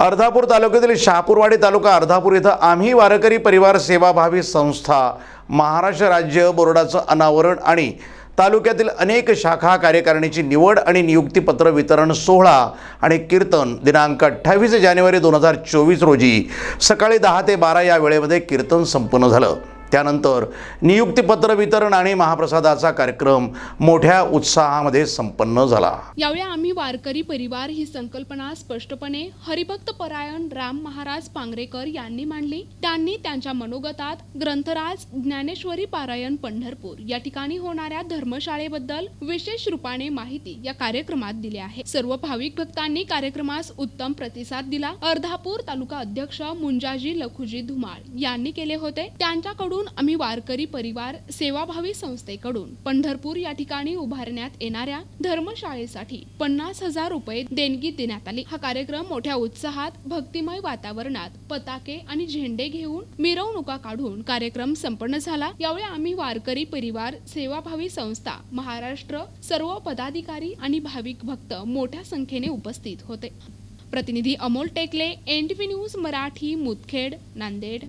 अर्धापूर तालुक्यातील शहापूरवाडी तालुका अर्धापूर इथं आम्ही वारकरी परिवार सेवाभावी संस्था महाराष्ट्र राज्य बोर्डाचं अनावरण आणि तालुक्यातील अनेक शाखा कार्यकारिणीची निवड आणि नियुक्तीपत्र वितरण सोहळा आणि कीर्तन दिनांक अठ्ठावीस जानेवारी दोन हजार चोवीस रोजी सकाळी दहा ते बारा या वेळेमध्ये कीर्तन संपन्न झालं. त्यानंतर नियुक्तीपत्र वितरण आणि महाप्रसादाचा कार्यक्रम मोठ्या उत्साहामध्ये संपन्न झाला. यावेळी आम्ही वारकरी परिवार ही संकल्पना स्पष्टपणे हरिभक्त परायण राम महाराज पांगरेकर यांनी मांडली. त्यांनी त्यांच्या मनोगतात ग्रंथराज ज्ञानेश्वरी पारायण पंढरपूर या ठिकाणी होणाऱ्या धर्मशाळेबद्दल विशेष रूपाने माहिती या कार्यक्रमात दिली आहे. सर्व भाविक भक्तांनी कार्यक्रमास उत्तम प्रतिसाद दिला. अर्धापूर तालुका अध्यक्ष मुंजाजी लखुजी धुमाळ यांनी केले होते. त्यांच्याकडून आम्ही वारकरी परिवार सेवाभावी संस्थेकडून पंढरपूर या ठिकाणी उभारण्यात येणाऱ्या धर्मशाळेसाठी पन्नास हजार रुपये देणगी देण्यात आली. हा कार्यक्रम मोठ्या उत्साहात भक्तिमय वातावरणात पताके आणि झेंडे घेऊन मिरवणुका काढून कार्यक्रम संपन्न झाला. यावेळी आम्ही वारकरी परिवार सेवाभावी संस्था महाराष्ट्र सर्व पदाधिकारी आणि भाविक भक्त मोठ्या संख्येने उपस्थित होते. प्रतिनिधी अमोल टेकले एन न्यूज मराठी मुदखेड नांदेड.